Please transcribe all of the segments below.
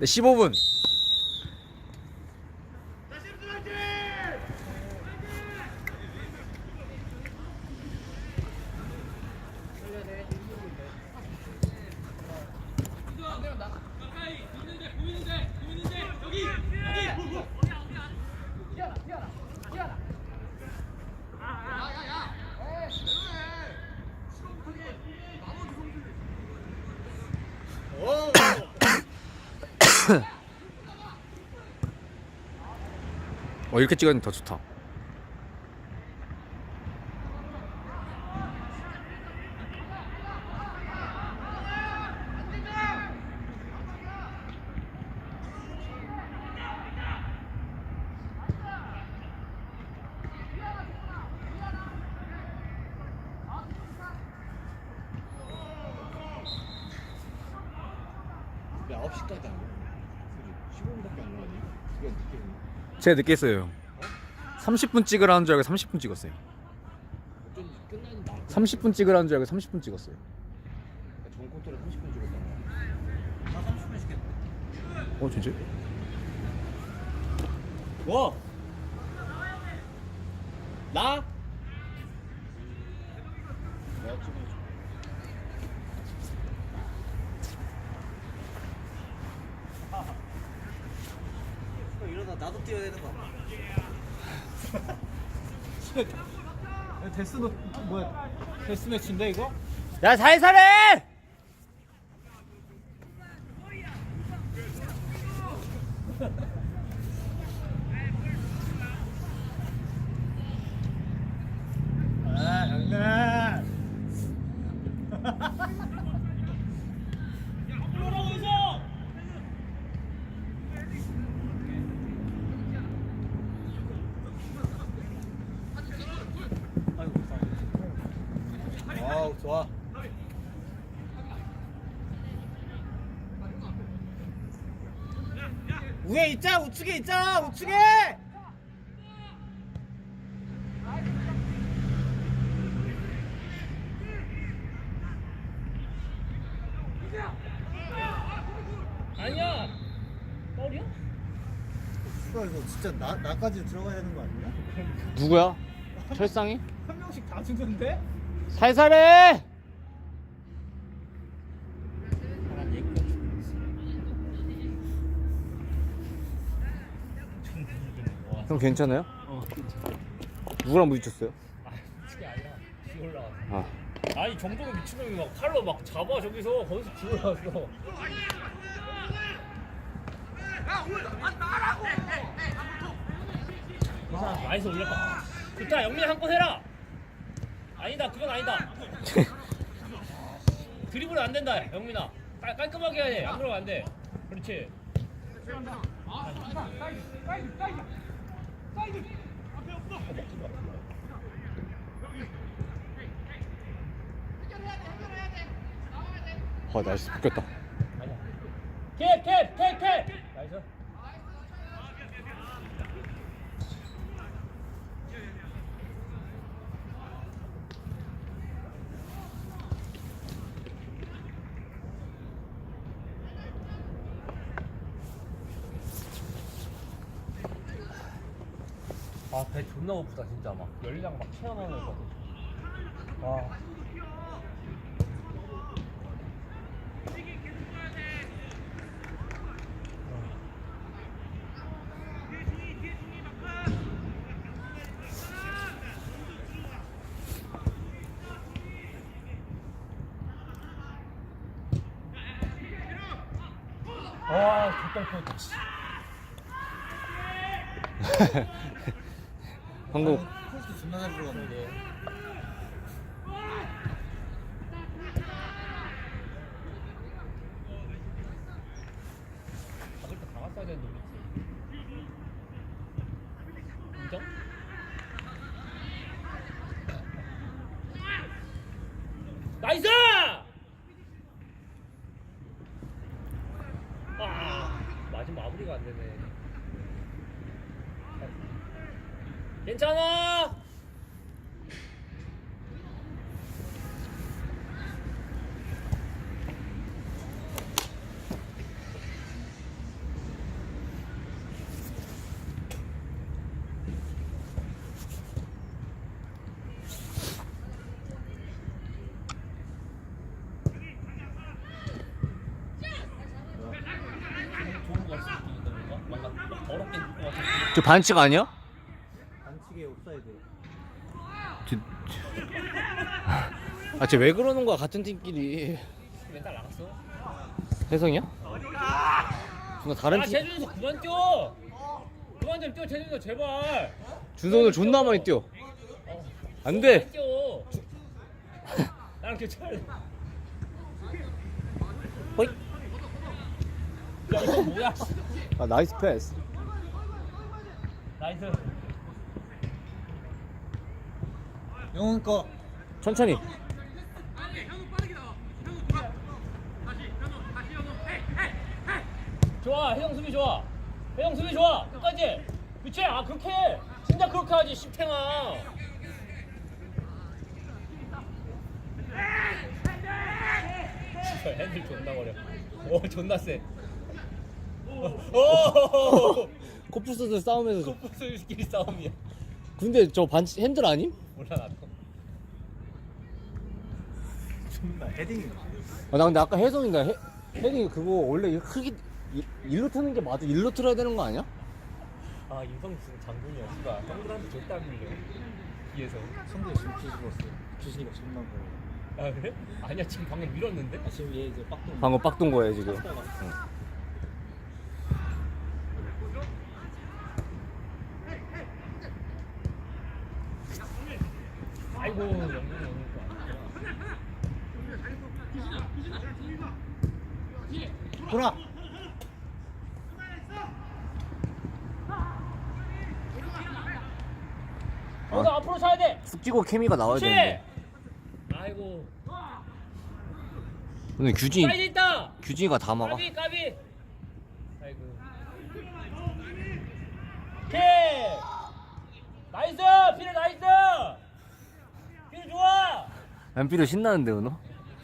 네, 15분. 어 이렇게 찍었는데 더 좋다. 야 9시까지 안 해? 15분밖에 안 나가네 그게 늦게 했네 제가 늦게 했어요. 30분 찍으라는 줄 알고 30분 찍었어요. 어쩐지 끝나는데 안 30분 찍으라는 줄 알고 30분 찍었어요. 전 쿼터를 30분 찍었잖아 다 30분 시켰네 어 진짜? 뭐? 나? 내가 찍어야지 나도 뛰어야 되는 거 아니야? 데스 노 뭐야 데스 매치인데 이거? 야 살살해! 아 장난 아우 좋아 위에 있자 우측에 있자 우측에 아니야. 뻘이야? 수가 이거 진짜 나, 나까지 들어가야 되는 거 아니냐? 누구야? 철상이? 한 명씩 다 주는데? 살살해! 형 괜찮아요? 어, 누구랑 부딪혔어요? 그게 아니라 기 올라왔어. 아 아니 정동이 미친놈이 막 팔로 막 잡아 저기서 거기서 기 올라왔어. 괜찮아, 나이스 올렸다. 좋다, 영민 한건 해라. 아니다, 그건 아니다. 드리블 안 된다, 영민아. 깔, 깔끔하게 해야 돼. 안 그러면 안 돼. 그렇지. 어, 날씨 바뀌었다. 아니야. 캡, 캡, 캡, 캡. 아, 배 존나 고프다, 진짜 막. 열량 막 튀어나오는 거. 아. 아, 족발 포인트. 씨. 한국? 나이스! 아, 마지막 마무리가 안 되네. 괜찮아! 저 반칙 아니야? 반칙에 옵사이드. 아, 쟤 왜 그러는 거야 같은 팀끼리? 맨날 나갔어. 혜성이야? 존나 다른 아 팀. 재준서 그만 뛰어. 그만 좀 뛰어 재준서 제발. 준서 오늘 존나 많이 뛰어. 안 돼. 뛰어. 나랑 교체할래. 호잇. 야 이거 뭐야? 아 나이스 패스. 나이스. 영훈 거. 천천히. 좋아 혜영 수비 좋아. 혜영 수비 좋아. 끝까지. 그치? 아 그렇게 해. 진짜 그렇게 하지 십탱아. 진짜 핸들 존나 거려. 오 존나 세. 오. 코프스들 싸움에서 저- 코프스끼리 싸움이야. 근데 저 반칙 핸들 아님? 몰라 나도. 존나 헤딩. 아, 나 근데 아까 혜성인가 혜, 혜성이 그거 원래 이 크기 이- 일로 트는 게 맞아? 일로 틀어야 되는 거 아니야? 아 인성 지금 장군이야. 씨발 형들한테 절대 안 밀려. 뒤에서. 성대 지금 뒤집었어. 주신이가 존나 거. 아 그래? 아니야 지금 방금 밀었는데. 아, 지금 얘 이제 빡동. 방금 빡돈 거야 지금. 또안 돌아. 어, 너 앞으로 차야 돼. 쑥 뛰고 케미가 나와야 그렇지. 되는데. 아이고. 근데 규진 사이드 있다. 규진이가 다 막아. 까비 까비. 아이고. 오케이. 나이스. 피를 나이스. 엠피도 신나는데 은호?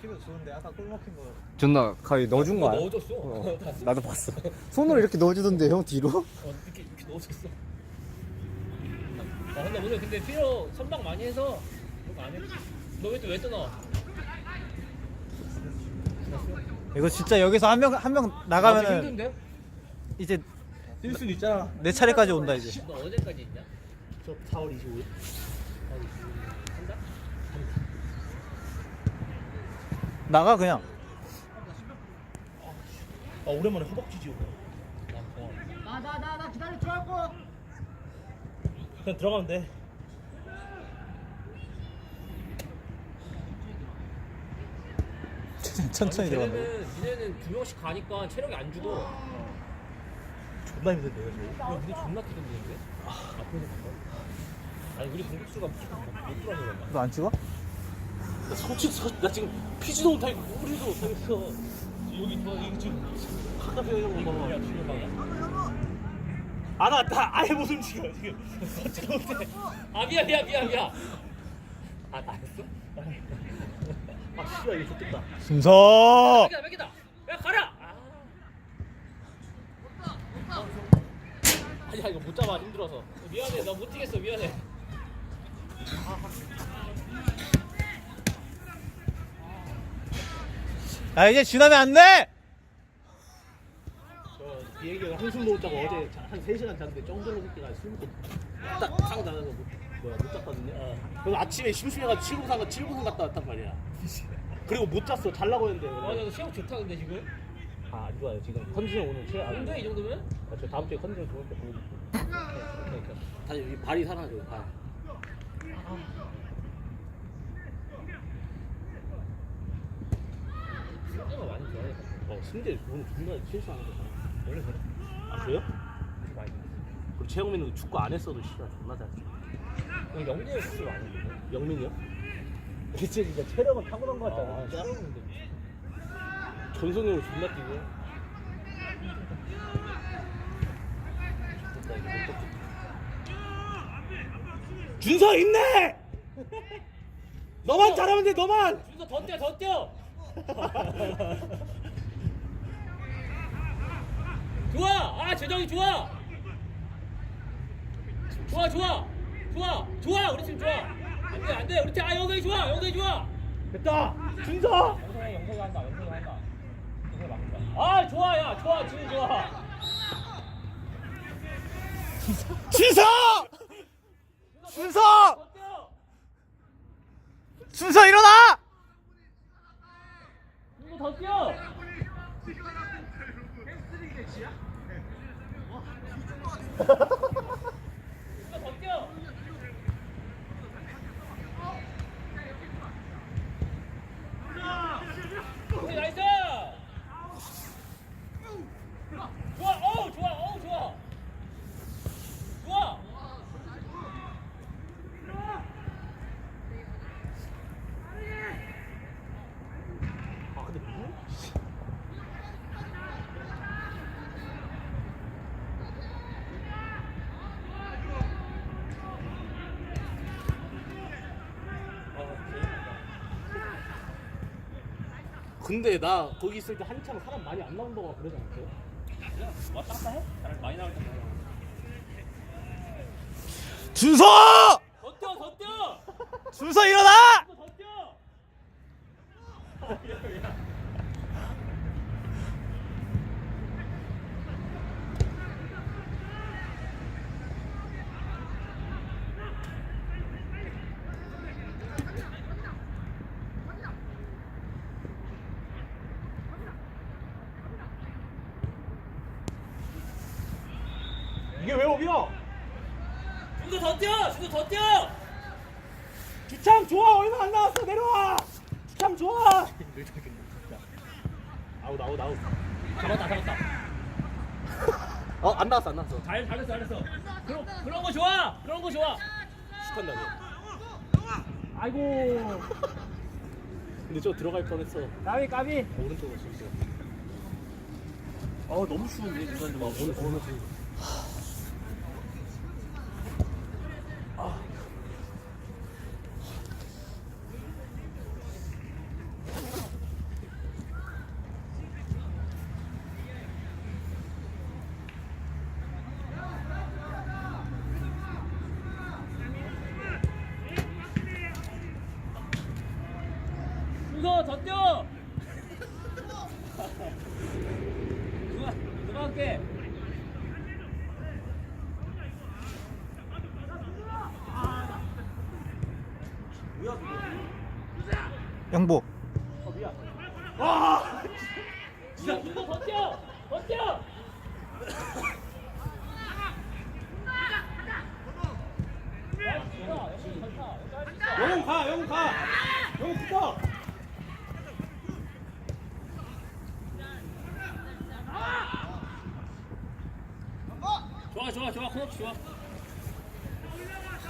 피부 좋은데 아까 골 먹힌 거. 존나 가위 넣어준 거 아니야? 넣어줬어. 어. 나도 봤어. 손으로 이렇게 넣어주던데 형 뒤로? 어, 이렇게 이렇게 넣어줬어. 아 근데 오늘 근데 피로 선방 많이 해서 그거 안 해. 너왜 또 왜또 넣어? 이거 진짜 여기서 한 명 한 명 나도 나가면은 힘든데? 이제 뛸 수는 있잖아. 내 차례까지 온다 이제. 너 어제까지 있냐? 저 4월 25일. 한다? 나가 그냥. 아 오랜만에 허벅지 지우고. 나 그냥 들어가면 돼. 천천히. 쟤네는 니네는 두 명씩 가니까 체력이 안 주고. 존나 힘든데요 지금. 야, 우리 존나 뛰던데. 앞에서 봐. 아니 우리 공격수가 못 들어가서 그런가? 너안 찍어? 나 솔직히 서- 나 지금 피지도 못하고 우리도 못하겠어. 여기 뭐 이거 지금 가까이 이런 거야 봐. 방이야. 안 왔다. 아예 못 움직여 지금. 걷지도 못해. 아 미안 미안 미안 미안. 아 나였어? 아 씨발 이거 좋겠다. 순서. 뺏기다 뺏기다. 야 가라. 아. 아니야 이거 못 잡아 힘들어서. 미안해 나 못 뛰겠어 미안해. 야 이제 지나면 안 돼. 저 비행기가 한숨 못 자고 어제 자- 한 3시간 잤는데 쩡절로 새끼가 술 먹고 딱 타고 나가서 못, 뭐야, 못 잤거든요? 그래서 아침에 심심해가지고 칠공산, 칠공산 갔다 왔단 말이야. 그리고 못 잤어. 잘라고 했는데. 아나 너 시험 좋다는데 지금. 아, 안 좋아요. 지금 컨디션 오늘 최악. 안돼이 정도면? 아, 저 다음 주에 컨디션 좋을 때 보여줄게 다시 여기 발이 살아나죠 발 승재가 많이 좋아해. 어, 승재 오늘 중간에 실수하는 거잖아 원래 그래. 아 그래요? 많이. 그리고 최영민은 축구 안 했어도 씨발 존나 잘했어 형 영재의 수술 많이 했는데. 영민이요? 진짜 진짜 체력은 타고난 거 같지 않아? 아, 진짜? 잘하는데. 전성형으로 존나 뛰고 준서 있네! 너만 잘하면 돼 너만! 준서 더 뛰어 더 뛰어. 좋아. 아 재정이 좋아. 좋아 좋아 좋아 좋아 우리 팀 좋아. 안 돼 안 돼 우리 팀 아 영석이 좋아 영석이 좋아. 됐다! 준서! 영석이 영석이 한다 영석이 한다. 영석이 막는다. 아 좋아 야 좋아 지금 좋아. 준서! 준서! 준서 일어나! 더 뛰어. 이거 더 뛰어. 오케이, 나이스. 좋아, 어우 좋아, 어우 좋아. 좋아. 아 근데 뭐? 근데 나 거기 있을 때 한창 사람 많이 안 나온다고 그러지 않았어요? 그냥 왔다 갔다 해. 사람 많이 나올 때. 준서! 더 뛰어, 더 뛰어. 준서 일어나! 더 뛰어. 이게 왜 오비야? 준서 더 뛰어, 준서 더 뛰어. 주참 좋아 얼마 안 나왔어 내려와 주참 좋아 아웃 아웃 아웃 잡았다, 잡았다. 어 안 나왔어 안 나왔어 잘, 잘했어, 잘했어. 그런 그런 거 좋아, 그런 거 좋아. 슛한다 너 아이고, 근데 저 들어갈 뻔했어 까비, 까비. 오른쪽으로 슛 어, 너무 추운데. 오늘 오늘 준서 더 뛰어. 누가 누가 할게. 영보. 진짜 준서 더 뛰어, 더 뛰어. 영웅 가 영웅 가 영웅 붙어 좋아, 좋아, 좋아, 코너치 좋아.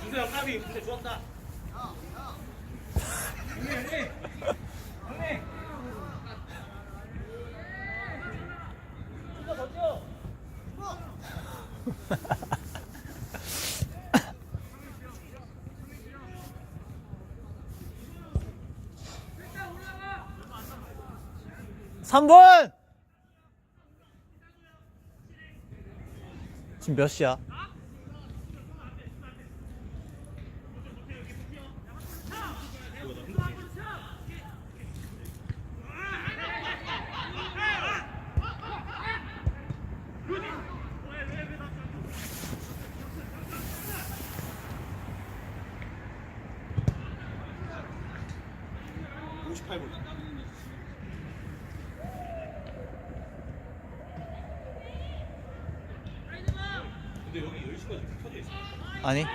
준서 영감이 근데 좋았다 준서 더 뛰어. 삼분 지금 몇 시야? 근데 여기 10시까지 켜져 있어 아니.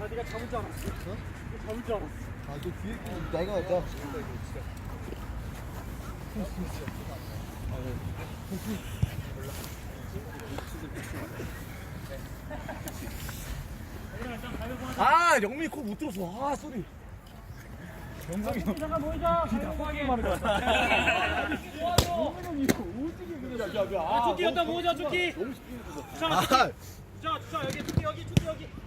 나 네가 잡을 줄 알았어. 어? 네가 잡을 줄 알았어. 아, 너 뒤에 끼 내가 나. 아, 아, 영민이 코못 들었어. 아, 소리. 영상이 기사가 보이자. 비다하게 영민은 이거 오지게 그냥. 야, 야, 야. 아, 조끼 였다 보자, 조끼. 자, 자, 여기 조끼 여기 조끼 여기.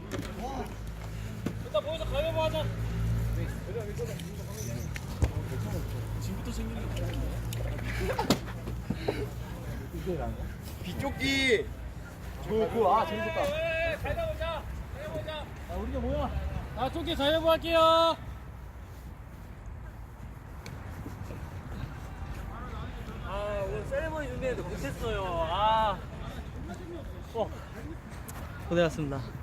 비쪽기. 그아 재밌겠다. 가자. 보자. 자 우리가 뭐야? 나 쪽기 자유부 할게요. 아 오늘 세레머니 준비했는데 못했어요. 아. 어. 고생하셨습니다.